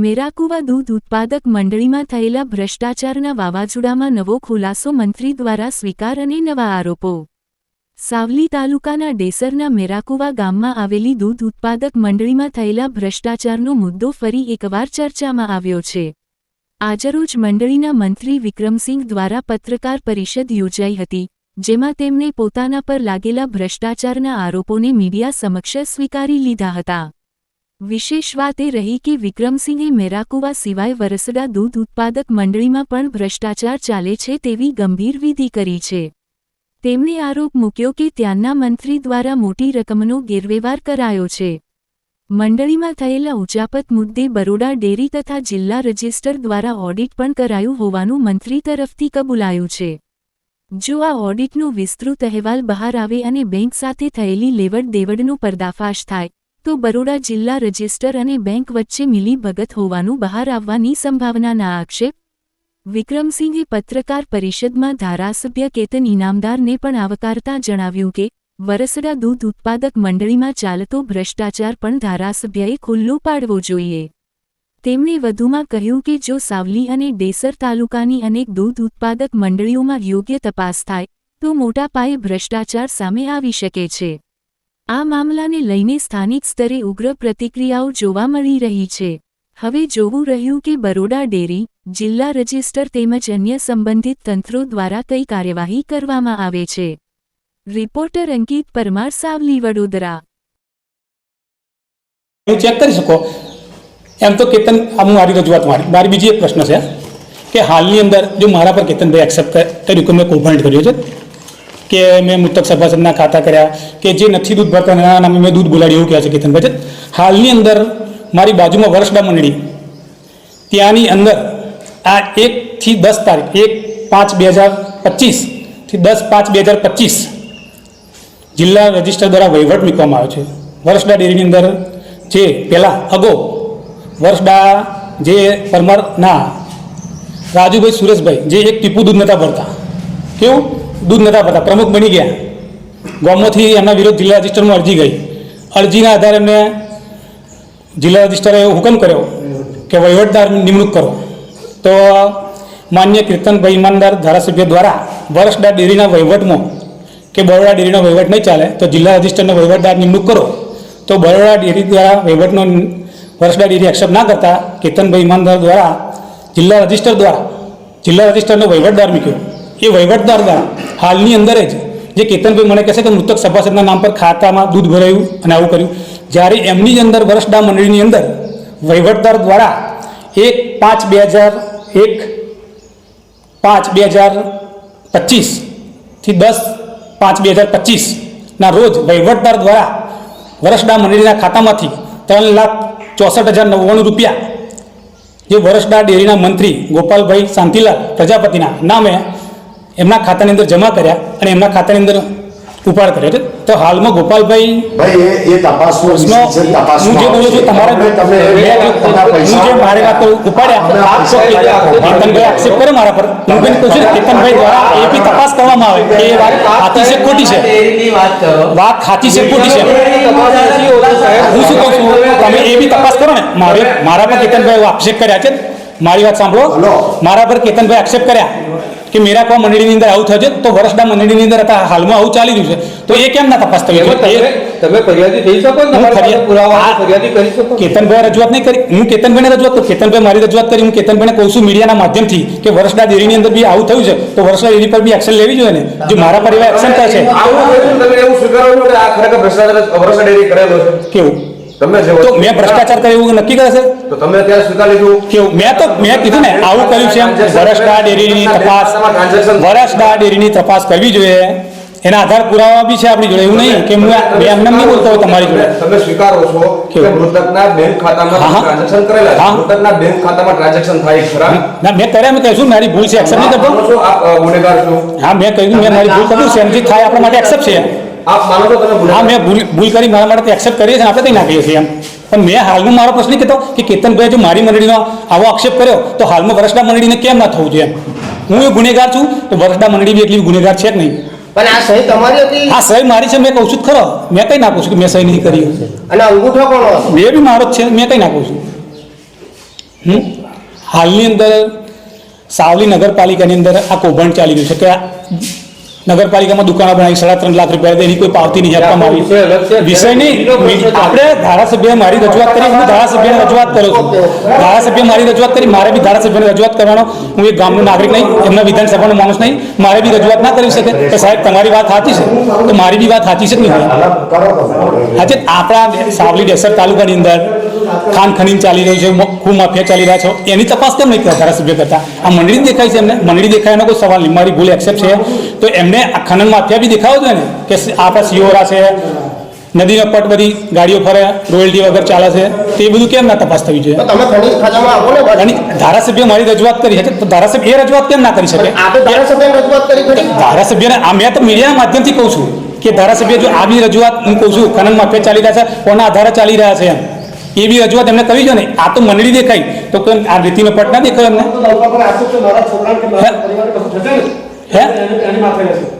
મેરાકુવા દૂધ ઉત્પાદક મંડળીમાં થયેલા ભ્રષ્ટાચારના વાવાઝોડામાં નવો ખુલાસો મંત્રી દ્વારા સ્વીકાર અને નવા આરોપો. સાવલી તાલુકાના ડેસરના મેરાકુવા ગામમાં આવેલી દૂધ ઉત્પાદક મંડળીમાં થયેલા ભ્રષ્ટાચારનો મુદ્દો ફરી એકવાર ચર્ચામાં આવ્યો છે. આજરોજ મંડળીના મંત્રી વિક્રમસિંહ દ્વારા પત્રકાર પરિષદ યોજાઈ હતી, જેમાં તેમણે પોતાના પર લાગેલા ભ્રષ્ટાચારના આરોપોને મીડિયા સમક્ષ સ્વીકારી લીધા હતા. વિશેષ વાત એ રહી કે વિક્રમસિંહે મેરાકુવા સિવાય વરસડા દૂધ ઉત્પાદક મંડળીમાં પણ ભ્રષ્ટાચાર ચાલે છે તેવી ગંભીર વિધિ કરી છે. તેમણે આરોપ મૂક્યો કે ત્યાંના મંત્રી દ્વારા મોટી રકમનો ગેરવ્યવહાર કરાયો છે. મંડળીમાં થયેલા ઉચાપત મુદ્દે બરોડા ડેરી તથા જિલ્લા રજિસ્ટર દ્વારા ઓડિટ પણ કરાયું હોવાનું મંત્રી તરફથી કબૂલાયું છે. જો આ ઓડિટનો વિસ્તૃત અહેવાલ બહાર આવે અને બેંક સાથે થયેલી લેવડ દેવડનો પર્દાફાશ થાય તો બરોડા જિલ્લા રજિસ્ટર અને બેંક વચ્ચે મિલી ભગત હોવાનું બહાર આવવાની સંભાવનાના આક્ષેપ? વિક્રમસિંહે પત્રકાર પરિષદમાં ધારાસભ્ય કેતન ઇનામદારને પણ આવકારતા જણાવ્યું કે, વરસડા દૂધ ઉત્પાદક મંડળીમાં ચાલતો ભ્રષ્ટાચાર પણ ધારાસભ્યએ ખુલ્લો પાડવો જોઈએ. તેમણે વધુમાં કહ્યું કે જો સાવલી અને ડેસર તાલુકાની અનેક દૂધ ઉત્પાદક મંડળીઓમાં યોગ્ય તપાસ થાય, તો મોટા પાયે ભ્રષ્ટાચાર સામે આવી શકે છે. આ મામલાને લઈને સ્થાનિક સ્તરે ઉગ્ર પ્રતિક્રિયાઓ જોવા મળી રહી છે. હવે જોવું રહ્યું કે બરોડા ડેરી, જિલ્લા રજિસ્ટર તેમજ અન્ય સંબંધિત તંત્રો દ્વારા કઈ કાર્યવાહી કરવામાં આવે છે. રિપોર્ટર અંકિત પરમાર સાવલી, વડોદરા. ચેક કરી શકો. એમ તો કેતન મારી રજૂઆત મારી મારી બીજી એક પ્રશ્ન છે, કે હાલની અંદર જો મારા પર કેતનભાઈ એક્સેપ્ટ કર્યું કે મેં કૌભાંડ કર્યું છે કે મેં મૃતક સભાસદના ખાતા કર્યા કે જે નથી દૂધ ભરતા એના નામે મેં દૂધ બોલાડી એવું કહે છે કેતનભાઈ હાલની અંદર મારી બાજુમાં વર્ષડા મંડળી, ત્યાંની અંદર આ એકથી દસ તારીખ, એક પાંચ બે હજાર પચીસથી દસ પાંચ બે હજાર પચીસ જિલ્લા રજિસ્ટર દ્વારા વહીવટ મૂકવામાં આવ્યો છે. વર્ષડા ડેરીની અંદર જે પહેલાં અગો વર્ષડા જે પરમારના રાજુભાઈ સુરેશભાઈ જે એક ટીપુ દૂધ નહોતા ભરતા. કેવું? દૂધ નહોતા ભરતા પ્રમુખ બની ગયા. ગામમાંથી એમના વિરુદ્ધ જિલ્લા રજિસ્ટરમાં અરજી ગઈ. અરજીના આધારે એમને જિલ્લા રજિસ્ટરે હુકમ કર્યો કે વહીવટદાર નિમણૂક કરો. તો માન્ય કીર્તનભાઈ ઈમાનદાર ધારાસભ્ય દ્વારા વરસડા ડેરીના વહીવટમાં કે બરોડા ડેરીનો વહીવટ નહીં ચાલે, તો જિલ્લા રજિસ્ટરનો વહીવટદાર નિમણૂક કરો. તો બરોડા ડેરી દ્વારા વહીવટનો વરસડા ડેરી એક્સેપ્ટ ના કરતા કેતનભાઈ ઈમાનદાર દ્વારા જિલ્લા રજિસ્ટર દ્વારા જિલ્લા રજિસ્ટરનો વહીવટદાર મૂક્યો. એ વહીવટદાર દ્વારા હાલની અંદર જ જે કેતનભાઈ મને કહેશે કે મૃતક સભાસદના નામ પર ખાતામાં દૂધ ભરાયું અને આવું કર્યું. જ્યારે એમની જ અંદર વરસડા મંડળીની અંદર વહીવટદાર દ્વારા એક પાંચ બે હજાર એક પાંચ બે હજાર પચીસથી દસ પાંચ બે હજાર પચીસના રોજ વહીવટદાર દ્વારા વરસડા મંડળીના ખાતામાંથી ત્રણ લાખ ચોસઠ હજાર નવ્વાણું રૂપિયા જે વરસડા ડેરીના મંત્રી ગોપાલભાઈ શાંતિલાલ પ્રજાપતિના નામે એમના ખાતાની અંદર જમા કર્યા અને એમના ખાતાની અંદર ઉપાડ કર્યો. છે તો હાલમાં ગોપાલભાઈ ભાઈ એ તપાસનો હું જે બોલું છું તમારે હું જે મારી વાત ઉપાડ્યા આપ કેતનભાઈ આક્ષેપ કરે મારા પર હું બેન કહું છું કેતનભાઈ દ્વારા એ બી તપાસ કરવામાં આવે કે એ વાત ખાતી છે ખોટી છે? વાત ખાતી છે ખોટી છે? હું શું કહું છું? તમે એ બી તપાસ કરો ને. મારે મારા પર કેતનભાઈ આક્ષેપ કર્યા છે. મારી વાત સાંભળો. મારા પર કેતનભાઈ આક્ષેપ કર્યા. કે મેરાકવા મંડળીની અંદર આવું થયું છે તો વર્ષના મંડળીની અંદર હાલમાં આવું ચાલી રહ્યું છે. તો એ કેમ ના તપાસ તમે ફરિયાદી થઈ શકો ફરિયાદ- કરી શકો. કેતનભાઈ રજૂઆત નહીં કરી. હું કેતનભાઈને રજૂઆત કરું. કેતનભાઈ મારી રજૂઆત કરી. હું કેતનભાઈને કહું છું મીડિયાના માધ્યમથી કે વર્ષના ડેરીની અંદર બી આવું થયું છે તો વર્ષના ડેરી પર બી એક્શન લેવી જોઈએ ને? જો મારા પર એવા એક્શન કે છે? કેવું? તમે તો મેં ભ્રષ્ટાચાર કર્યો એવું નક્કી કરે છે? તો તમે અત્યારે સ્વીકારી લીધું? કેવું મેં તો મેં કીધું ને આવું કર્યું છે એમ. વરસડા ડેરીની તપાસ વરસડા ડેરીની તપાસ કરવી જોઈએ. એના આધાર પુરાવા બી છે આપણી જોડે એવું નહીં કે હું એમને નહીં બોલતો તમારી જોડે. તમે સ્વીકારો છો કે મૃતકના બેંક ખાતામાં હા, હા. ટ્રાન્ઝેક્શન કરેલા છે. મૃતકના બેંક ખાતામાં ટ્રાન્ઝેક્શન થાય ખરા ના મેં કર્યા મેં કહીશું મારી ભૂલ છે એક્સેપ્ટ નહીં કરતો. આપ ગુનેગાર છો? હા મેં કહ્યું મેં મારી ભૂલ કર્યું સેમથી થાય આપણા માટે એક્સેપ્ટ છે. આપ માનો છો તમે હા મેં ભૂલ ભૂલ કરી મારા માટે એક્સેપ્ટ કરીએ છીએ આપણે કંઈ નાખીએ છીએ એમ. પણ મેં હાલમાં મારો પ્રશ્ન કહેતો કે કેતનભાઈ જો મારી મંડળીનો આવો આક્ષેપ કર્યો તો હાલમાં વરસડા મંડળીને કેમ ના થવું જોઈએ હું એ ગુનેગાર છું તો વરસડા મંડળી બી એટલી ગુનેગાર છે જ નહીં. પણ આ સહી તમારી હતી? હા સહી મારી છે મેં કહું છું ખરો. મેં કઈ નાખું છું કે મેં સહી નહીં કરી અને અંગૂઠો કોનો હતો? બે મારો જ છે મેં કઈ નાખું છું. હમ? હાલની અંદર સાવલી નગરપાલિકાની અંદર આ કૌભાંડ ચાલી રહ્યું છે. કે નગરપાલિકામાં દુકાનો બનાવી સાડા ત્રણ લાખ રૂપિયા એની કોઈ પાવતી નહીં આપવામાં વિષય આવી વિષય નહીં. આપણે ધારાસભ્ય મારી રજૂઆત કરી હું ધારાસભ્યને રજૂઆત કરું છું. ધારાસભ્ય મારી રજૂઆત કરી મારે બી ધારાસભ્યને રજૂઆત કરવાનો. હું એક ગામનો નાગરિક નહીં એમના વિધાનસભાનો માણસ નહીં. મારે બી રજૂઆત ના કરી શકે. કે સાહેબ તમારી વાત સાચી છે. તો મારી બી વાત સાચી છે કે નહીં? આજે આપણા સાવલી ડેસર તાલુકાની અંદર ખાન ખનીન ચાલી રહ્યું છે ખૂબ માફિયા ચાલી રહ્યા છે. એની તપાસ કેમ નહીં કરતા ધારાસભ્ય કરતા? આ મંડળી દેખાય છે એમને? મંડળી દેખાય એનો કોઈ સવાલ નહીં. મારી ભૂલ એક્સેપ્ટ છે. તો એમને આ ખનન માફિયા બી દેખાવો જોઈએ ને? કે આપણા સિયોરા છે નદીનો પટ બધી ગાડીઓ ફરે રોયલ્ટી વગર ચાલે છે. તે બધું કેમ ના તપાસ થવી જોઈએ? આવો અને ધારાસભ્ય મારી રજૂઆત કરી છે તો ધારાસભ્ય એ રજૂઆત કેમ ના કરી શકે? ધારાસભ્યને આ મેં તો મીડિયાના માધ્યમથી કહું છું કે ધારાસભ્ય જો આ બી રજૂઆત હું કહું છું ખનન માફિયા ચાલી રહ્યા છે કોના આધારે ચાલી રહ્યા છે એમ? એ બી રજૂઆત એમને કરવી છે ને આ તો મંડળી દેખાય. તો કેમ આ રીતિનો પટ ના દેખાય એમને? હે? હે?